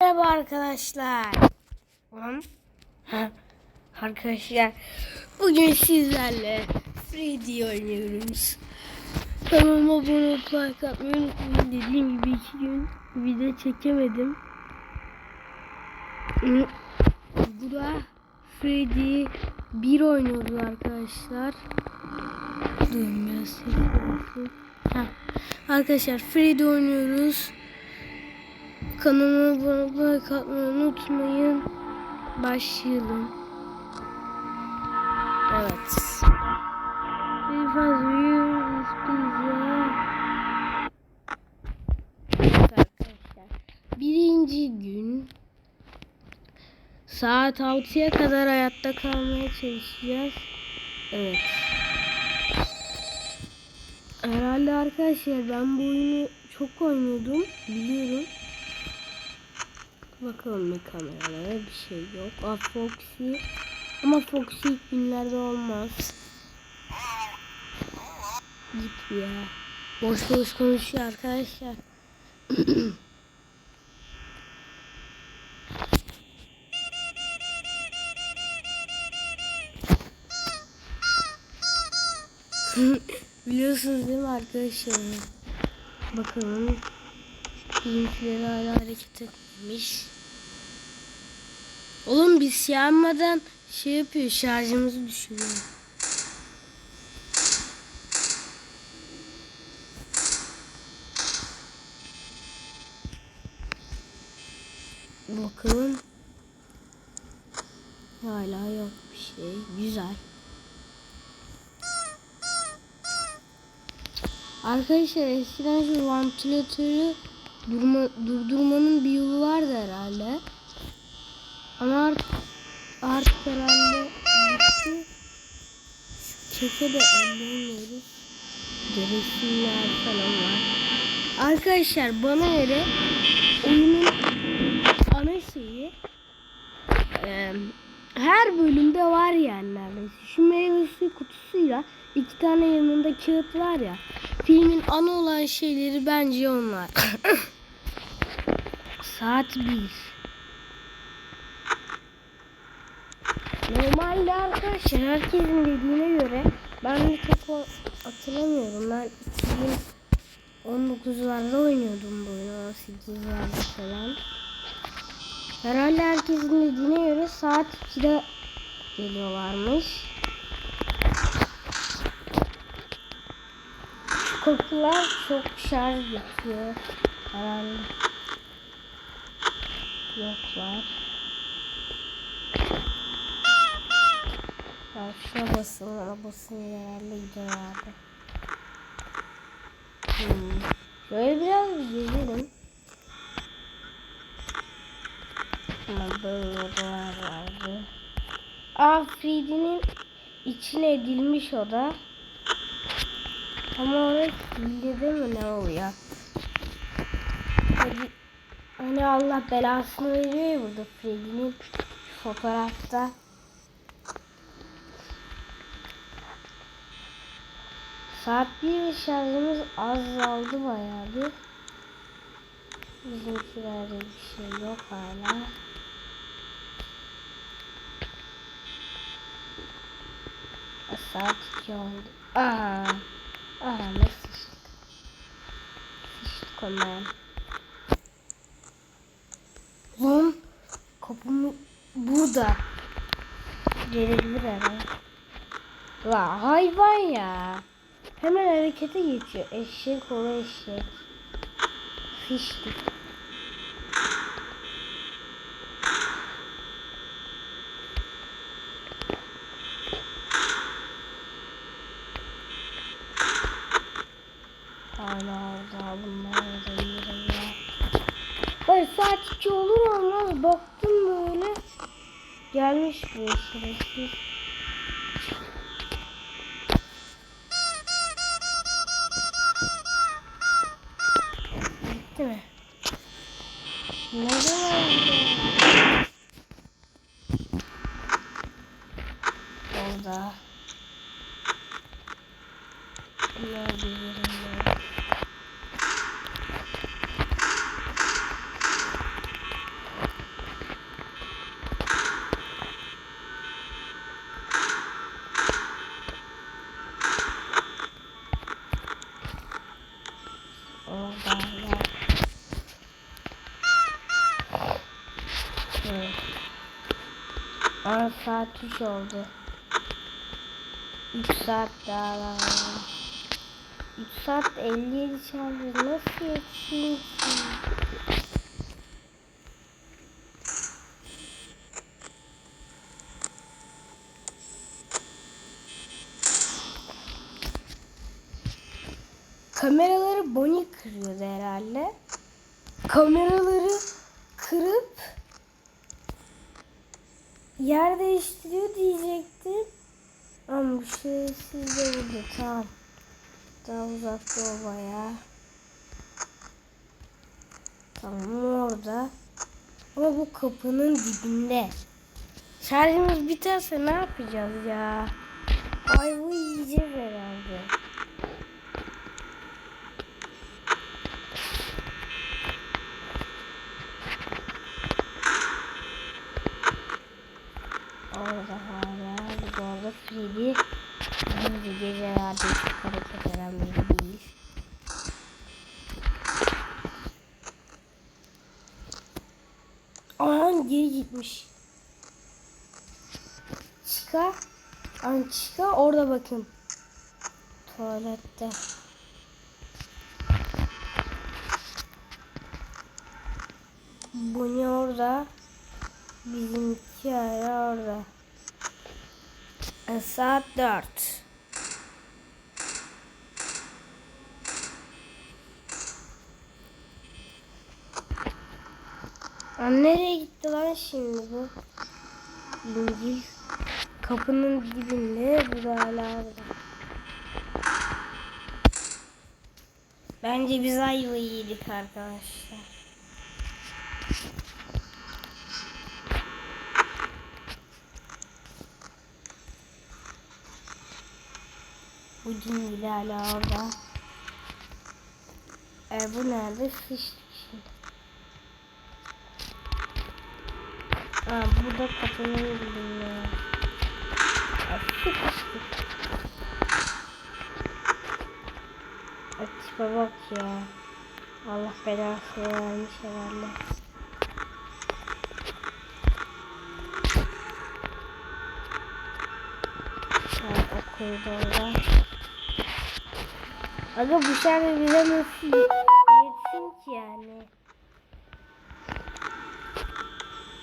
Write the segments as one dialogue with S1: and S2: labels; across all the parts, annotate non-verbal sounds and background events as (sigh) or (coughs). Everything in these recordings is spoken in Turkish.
S1: Merhaba arkadaşlar. Lan. Ha, Arkadaşlar bugün sizlerle 3D oynuyoruz. Kanalıma abone olup like atmayı unutmayın. Dediğim gibi iki gün video çekemedim. Bu da 3D 1 oynuyoruz arkadaşlar. Durun biraz. Arkadaşlar 3D oynuyoruz. Kanalıma like atmayı unutmayın. Başlayalım. Evet. Bir fazla. Birinci gün. Saat 6'ya kadar hayatta kalmaya çalışacağız. Evet. Herhalde arkadaşlar ben bu oyunu çok oynuyordum. Biliyorum. Bakalım bir kameralara bir şey yok. Aa, Foxy. Ama Foxy günlerde olmaz. Git ya. Boş boş konuşuyor arkadaşlar. (clears throat) Biliyorsunuz değil mi arkadaşlar? Bakalım. Bizimkileri hala hareket etmemiş. Oğlum biz yanmadan şey yapıyor şarjımızı düşürüyor. Bakalım. Hala yok bir şey. Güzel. Arkadaşlar eskiden şu vantilatörü durma, durdurmanın bir yolu vardı herhalde. Ama artık, artık herhalde bitti. Şu keke de ellemiyoruz. Geresinler falan var. Arkadaşlar bana göre oyunun ana şeyi e, her bölümde var yani neredeyse. Şu meyve suyu kutusuyla iki tane yanında kağıt var ya. Filmin ana olan şeyleri bence onlar. (coughs) Saat 1. Normalde arkadaşlar herkesin dediğine göre ben de çok hatırlamıyorum. Ben 2019'larda oynuyordum bu oyunu. 18'lerde falan. Herhalde herkesin dediğine göre saat 2'de geliyorlarmış. Kokular çok şarj yapıyor. Herhalde. Yoklar. Ya şuna basın, ona basın herhalde gidiyorlardı. Hmm. Şöyle biraz gezelim. Ama böyle odalar vardı. Aa Fridy'nin içine edilmiş oda. Ama orası hilede mi ne oluyor? Hadi, hani Allah belasını veriyor ya burada Freddy'nin fotoğrafta. Saat 1 ve şarjımız azaldı bayağı bir. Bizimkilerde bir şey yok hala. Saat 2 oldu. Aha. Aha ne sıçtık. Sıçtık ondan. Lan kapımı burada. Gelebilir herhalde. La hayvan ya. Hemen harekete geçiyor. Eşek ola eşek. Fiştik. Da. Hayır saat 2 olur olmaz baktım böyle. Gelmiş bu şerefsiz. Bitti mi? Ne zaman? Orada. Bunlar birbirinde. Evet. Aa, saat 3 oldu. 3 saat daha var. 3 saat 57 çaldı. Nasıl yetişsin ki? Kameraları Bonnie kırıyordu herhalde. Kameraları kırıp yer değiştiriyor diyecektim. Ama bu şey sizde burada tamam. Daha uzakta o bayağı. Tamam orada. Ama bu kapının dibinde. Şarjımız biterse ne yapacağız ya? Ayvayı yiyeceğiz herhalde. Orada hala biz orada Freddy Gecelerde çok hareket eden değil. Aman geri gitmiş. Çıka. An çıka orada bakın. Tuvalette. Bu ne orada? Bizimki hala orada. E, saat 4. Aa, nereye gitti lan şimdi bu? İncil kapının dibinde bu da hala orada. Bence biz ayvayı yedik arkadaşlar. Bu cin hala orada. E, bu nerede? Fiş Aa, bu da kapının dibinde. Aa, sık sık. Aa, Tipe bak ya. Allah belasını vermiş herhalde. Evet, o koridorda. Aga bu şarkı bize nasıl yetsin ki yani?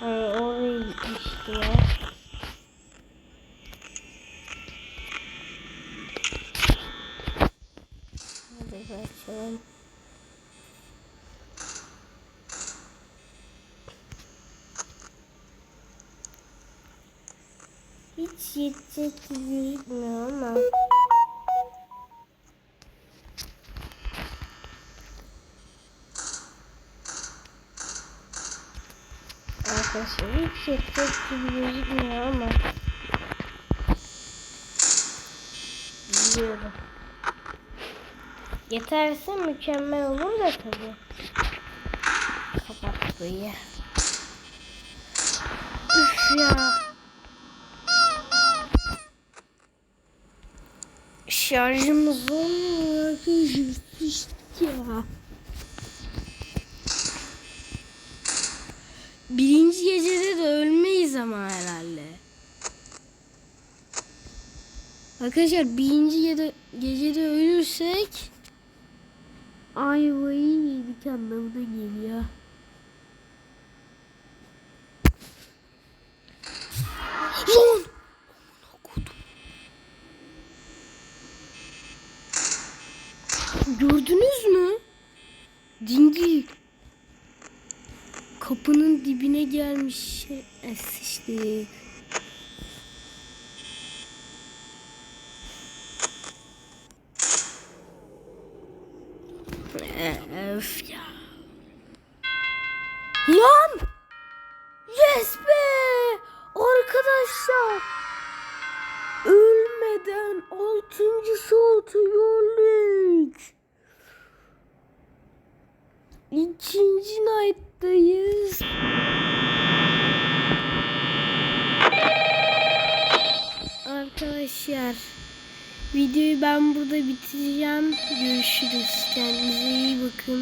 S1: Ay oraya gitmişti ya. Hadi bakalım. Hiç yetecek gibi ama. Hiç yetecek gibi gözükmüyor ama. Biliyorum. Yeterse mükemmel olur da tabii. Kapat burayı. Üf ya. Şarjımız olmuyor. Sıçtık ya. Birinci gecede de ölmeyiz ama herhalde. Arkadaşlar birinci gece, gecede ölürsek ayvayı yedik anlamına geliyor. Gelmiş. E, sıçtık. E, Öf ya. Lan! Yes be! Arkadaşlar! Ölmeden altıncı saati gördük. İkinci night'tayız. Arkadaşlar videoyu ben burada bitireceğim. Görüşürüz. Kendinize iyi bakın.